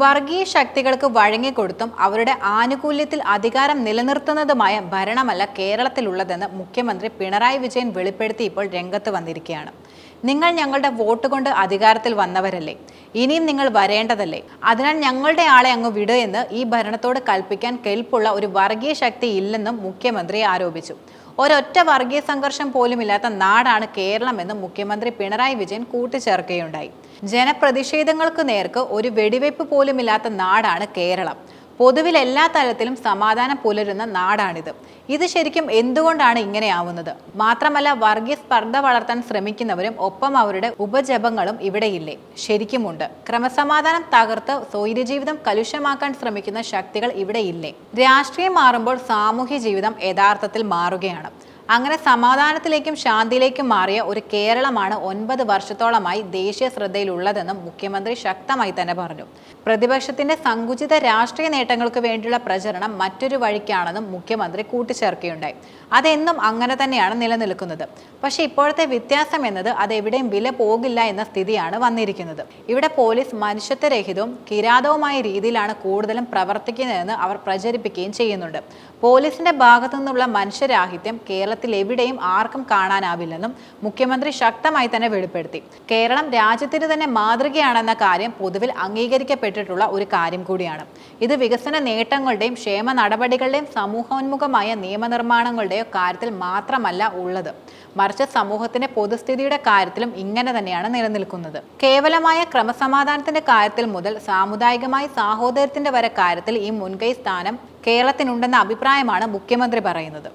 വർഗീയ ശക്തികൾക്ക് വഴങ്ങിക്കൊടുത്തും അവരുടെ ആനുകൂല്യത്തിൽ അധികാരം നിലനിർത്തുന്നതുമായ ഭരണമല്ല കേരളത്തിലുള്ളതെന്ന് മുഖ്യമന്ത്രി പിണറായി വിജയൻ വെളിപ്പെടുത്തി ഇപ്പോൾ രംഗത്ത് വന്നിരിക്കുകയാണ്. നിങ്ങൾ ഞങ്ങളുടെ വോട്ട് കൊണ്ട് അധികാരത്തിൽ വന്നവരല്ലേ? ഇനിയും നിങ്ങൾ വരേണ്ടതല്ലേ? അതിനാൽ ഞങ്ങളുടെ ആളെ അങ്ങ് വിട് എന്ന് ഈ ഭരണത്തോട് കൽപ്പിക്കാൻ കെൽപ്പുള്ള ഒരു വർഗീയ ശക്തി ഇല്ലെന്നും മുഖ്യമന്ത്രി ആരോപിച്ചു. ഒരൊറ്റ വർഗീയ സംഘർഷം പോലുമില്ലാത്ത നാടാണ് കേരളമെന്നും മുഖ്യമന്ത്രി പിണറായി വിജയൻ കൂട്ടിച്ചേർക്കുകയുണ്ടായി. ജനപ്രതിഷേധങ്ങൾക്ക് നേർക്ക് ഒരു വെടിവയ്പ് പോലുമില്ലാത്ത നാടാണ് കേരളം. പൊതുവിൽ എല്ലാ തലത്തിലും സമാധാനം പുലരുന്ന നാടാണിത്. ഇത് ശരിക്കും എന്തുകൊണ്ടാണ് ഇങ്ങനെയാവുന്നത് മാത്രമല്ല വർഗീയ സ്പർദ്ധ വളർത്താൻ ശ്രമിക്കുന്നവരും ഒപ്പം അവരുടെ ഉപജപങ്ങളും ഇവിടെയില്ലേ ശരിക്കുമുണ്ട്. ക്രമസമാധാനം തകർത്ത് സ്വൈര്യജീവിതം കലുഷമാക്കാൻ ശ്രമിക്കുന്ന ശക്തികൾ ഇവിടെയില്ലേ രാഷ്ട്രീയം മാറുമ്പോൾ സാമൂഹ്യ ജീവിതം യഥാർത്ഥത്തിൽ മാറുകയാണ്. അങ്ങനെ സമാധാനത്തിലേക്കും ശാന്തിയിലേക്കും മാറിയ ഒരു കേരളമാണ് ഒൻപത് വർഷത്തോളമായി ദേശീയ ശ്രദ്ധയിലുള്ളതെന്നും മുഖ്യമന്ത്രി ശക്തമായി തന്നെ പറഞ്ഞു. പ്രതിപക്ഷത്തിന്റെ സങ്കുചിത രാഷ്ട്രീയ നേട്ടങ്ങൾക്ക് വേണ്ടിയുള്ള പ്രചരണം മറ്റൊരു വഴിക്കാണെന്നും മുഖ്യമന്ത്രി കൂട്ടിച്ചേർക്കുകയുണ്ടായി. അതെന്നും അങ്ങനെ തന്നെയാണ് നിലനിൽക്കുന്നത്. പക്ഷേ ഇപ്പോഴത്തെ വ്യത്യാസം എന്നത് അത് എവിടെയും വില പോകില്ല എന്ന സ്ഥിതിയാണ് വന്നിരിക്കുന്നത്. ഇവിടെ പോലീസ് മനുഷ്യത്വരഹിതവും കിരാതവുമായ രീതിയിലാണ് കൂടുതലും പ്രവർത്തിക്കുന്നതെന്ന് അവർ പ്രചരിപ്പിക്കുകയും ചെയ്യുന്നുണ്ട്. പോലീസിന്റെ ഭാഗത്തു നിന്നുള്ള മനുഷ്യരാഹിത്യം കേരളത്തിൽ എവിടെയും ആർക്കും കാണാനാവില്ലെന്നും മുഖ്യമന്ത്രി ശക്തമായി തന്നെ വെളിപ്പെടുത്തി. കേരളം രാജ്യത്തിന് തന്നെ മാതൃകയാണെന്ന കാര്യം പൊതുവിൽ അംഗീകരിക്കപ്പെട്ടിട്ടുള്ള ഒരു കാര്യം കൂടിയാണ്. ഇത് വികസന നേട്ടങ്ങളുടെയും ക്ഷേമ നടപടികളുടെയും സമൂഹോന്മുഖമായ നിയമനിർമ്മാണങ്ങളുടെയോ കാര്യത്തിൽ മാത്രമല്ല ഉള്ളത്. മറിച്ച് സമൂഹത്തിന്റെ പൊതുസ്ഥിതിയുടെ കാര്യത്തിലും ഇങ്ങനെ തന്നെയാണ് നിലനിൽക്കുന്നത്. കേവലമായ ക്രമസമാധാനത്തിന്റെ കാര്യത്തിൽ മുതൽ സാമുദായികമായി സാഹോദര്യത്തിന്റെ വരെ കാര്യത്തിൽ ഈ മുൻകൈ സ്ഥാനം കേരളത്തിനുണ്ടെന്ന അഭിപ്രായമാണ് മുഖ്യമന്ത്രി പറയുന്നത്.